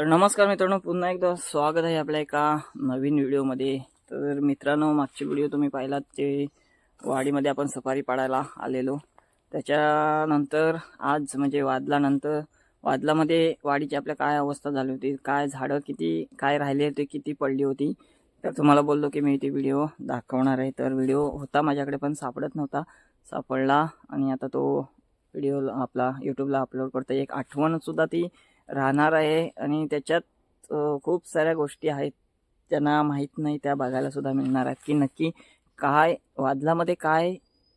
तर नमस्कार मित्रांनो पुन्हा एकदा स्वागत आहे आपल्या एका नवीन व्हिडिओमध्ये. तर मित्रांनो मागची व्हिडिओ तुम्ही पाहिलात ते वाडीमध्ये आपण सफारी पाडायला आलेलो. त्याच्यानंतर आज म्हणजे वादलानंतर वादलामध्ये वाडीची आपल्या काय अवस्था झाली होती काय झाडं किती काय राहिले होते किती पडली होती तर तुम्हाला बोललो की मी ती व्हिडिओ दाखवणार आहे. तर व्हिडिओ होता माझ्याकडे पण सापडत नव्हता सापडला. आणि आता तो व्हिडिओ आपला यूट्यूबला अपलोड करतो एक आठवणसुद्धा ती राहणार आहे आणि त्याच्यात खूप साऱ्या गोष्टी आहेत त्यांना माहीत नाही त्या बघायला सुद्धा मिळणार आहेत. की नक्की काय वादलामध्ये काय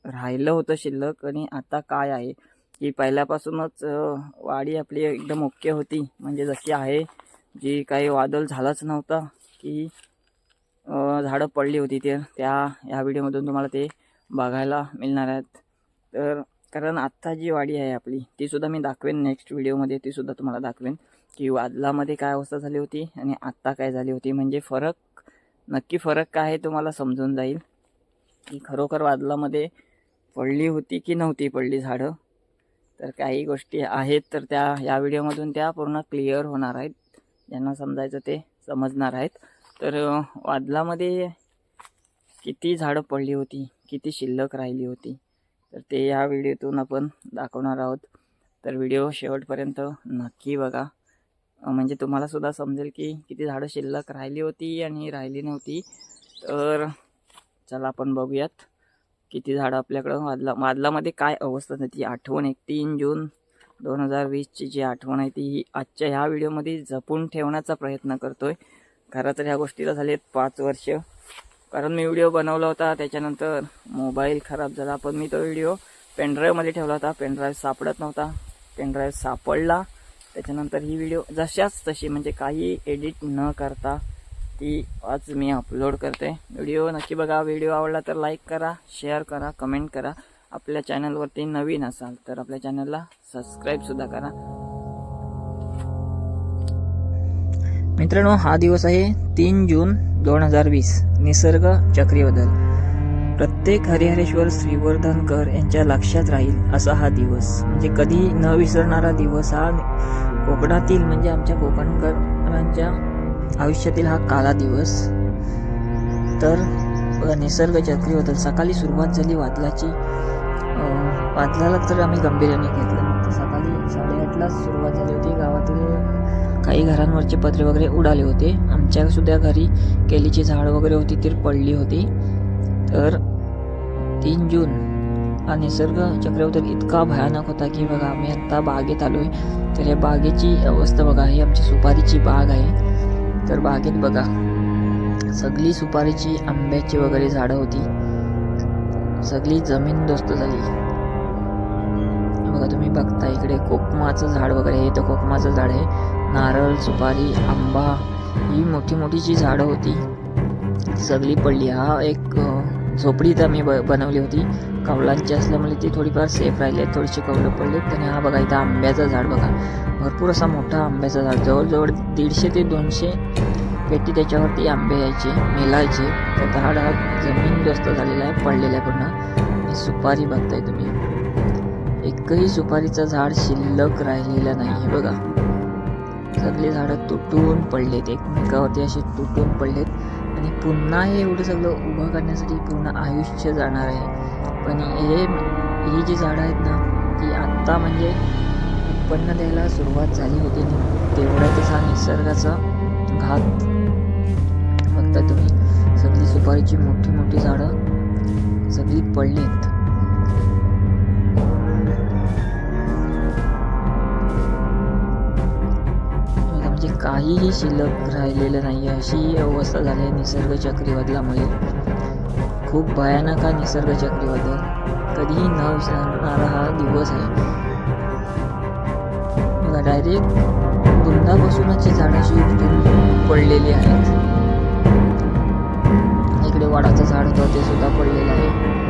राहिलं होतं शिल्लक आणि आता काय आहे? की पहिल्यापासूनच वाडी आपली एकदम ओके होती. म्हणजे जशी आहे जी काही वादळ झालाच नव्हता की झाडं पडली होती ते. त्या ह्या व्हिडिओमधून तुम्हाला ते बघायला मिळणार आहेत. तर कारण आत्ता जी वाडी आहे आपली ती सुद्धा मी दाखवेन नेक्स्ट व्हिडिओमध्ये ती सुद्धा तुम्हाला दाखवेन. की वादलामध्ये काय अवस्था झाली होती आणि आत्ता काय झाली होती. म्हणजे फरक नक्की फरक काय आहे तुम्हाला समजून जाईल. की खरोखर वादलामध्ये पडली होती की नव्हती पडली झाडं. तर काही गोष्टी आहेत तर त्या या व्हिडिओमधून त्या पूर्ण क्लिअर होणार आहेत. ज्यांना समजायचं ते समजणार आहेत. तर वादलामध्ये किती झाडं पडली होती किती शिल्लक राहिली होती तर ते ह्या व्हिडिओतून आपण दाखवणार आहोत. तर व्हिडिओ शेवटपर्यंत नक्की बघा. म्हणजे तुम्हालासुद्धा समजेल की किती झाडं शिल्लक राहिली होती आणि राहिली नव्हती. तर चला आपण बघूयात किती झाडं आपल्याकडं वादला वादलामध्ये काय अवस्था ती आठवण एक तीन जून दोन हजार वीसची जी आठवण आहे ती ही आजच्या ह्या व्हिडिओमध्ये जपून ठेवण्याचा प्रयत्न करतो आहे खरं तर ह्या गोष्टीला झाले आहेत पाच वर्ष. कारण मी व्हिडिओ बनवला होता त्याच्यानंतर मोबाईल खराब झाला. पण मी तो व्हिडिओ पेनड्राईव्हमध्ये ठेवला होता. पेनड्राईव्ह सापडत नव्हता. पेनड्राईव्ह सापडला. त्याच्यानंतर ही व्हिडिओ जशाच तशी म्हणजे काही एडिट न करता ती आज मी अपलोड करते. व्हिडिओ नक्की बघा. व्हिडिओ आवडला तर लाईक करा शेअर करा कमेंट करा. आपल्या चॅनलवरती नवीन असाल तर आपल्या चॅनलला सबस्क्राईबसुद्धा करा. मित्रांनो हा दिवस आहे तीन जून दोन हजार वीस. निसर्ग चक्रीबदल प्रत्येक हरिहरेश्वर श्रीवर्धनकर यांच्या लक्षात राहील असा हा दिवस. म्हणजे कधी न विसरणारा दिवस हा कोकणातील म्हणजे आमच्या कोकणकरांच्या आयुष्यातील हा काला दिवस. तर निसर्ग चक्रीबदल सकाळी सुरुवात झाली वादलाची अं, वादलाला तर आम्ही गंभीर्याने घेतलं. तर सकाळी साडेआठलाच सुरुवात झाली होती. गावातील काही घरांवरचे पत्रे वगैरे उडाले होते. आमच्या सुद्धा घरी केलीची झाड वगैरे होती ती पडली होती. तर तीन जून हा निसर्ग चक्रीबदल इतका भयानक होता की बघा आम्ही आत्ता बागेत आलो आहे तर या बागेची अवस्था बघा ही आमची सुपारीची बाग आहे. तर बागेत बघा सगळी सुपारीची आंब्याची वगैरे झाडं होती. सगळी जमीन दोस्त झाली. बघा तुम्ही बघता इकडे कोकमाचं झाड वगैरे हे तर कोकमाचं झाड आहे. नारळ सुपारी आंबा ही मोठी मोठी जी झाडं होती सगळी पडली. हा एक झोपडी तर मी ब बनवली होती. कवलांची असल्यामुळे ती थोडीफार सेफ राहिली थोडीशी कवलं पडले आणि हा बघा इथं आंब्याचं झाड बघा. भरपूर असा मोठा आंब्याचं झाड. जवळजवळ दीडशे ते दोनशे पेटी त्याच्यावरती आंबे यायचे मेलायचे. तर झाड हा जमीन जास्त झालेला आहे पडलेला आहे पूर्ण. सुपारी बघताय तुम्ही. एकही सुपारीचं झाड शिल्लक राहिलेलं नाही आहे बघा. सगळे झाडं तुटून पडलेत एकमेकावरती असे तुटून पडलेत. आणि पुन्हा हे एवढं सगळं उभं करण्यासाठी पूर्ण आयुष्य जाणार आहे. पण हे ही जी झाडं आहेत ना ती आत्ता म्हणजे उत्पन्न द्यायला सुरुवात झाली होती. आणि तेवढ्यातच हा निसर्गाचा घात. बघता तुम्ही सगळी सुपारीची मोठी मोठी झाडं सगळी पडलीत. काहीही शिल्लक राहिलेलं नाही. अशी अवस्था झाली आहे निसर्ग चक्रीवादलामुळे खूप भयानक हा निसर्ग चक्रीवादळ. कधीही न विसरणारा हा दिवस आहे. बघा डायरेक्ट बुंदापासूनच झाडं अशी उपटून पडलेली आहेत. इकडे वाडाचं झाड होतं ते सुद्धा पडलेलं आहे.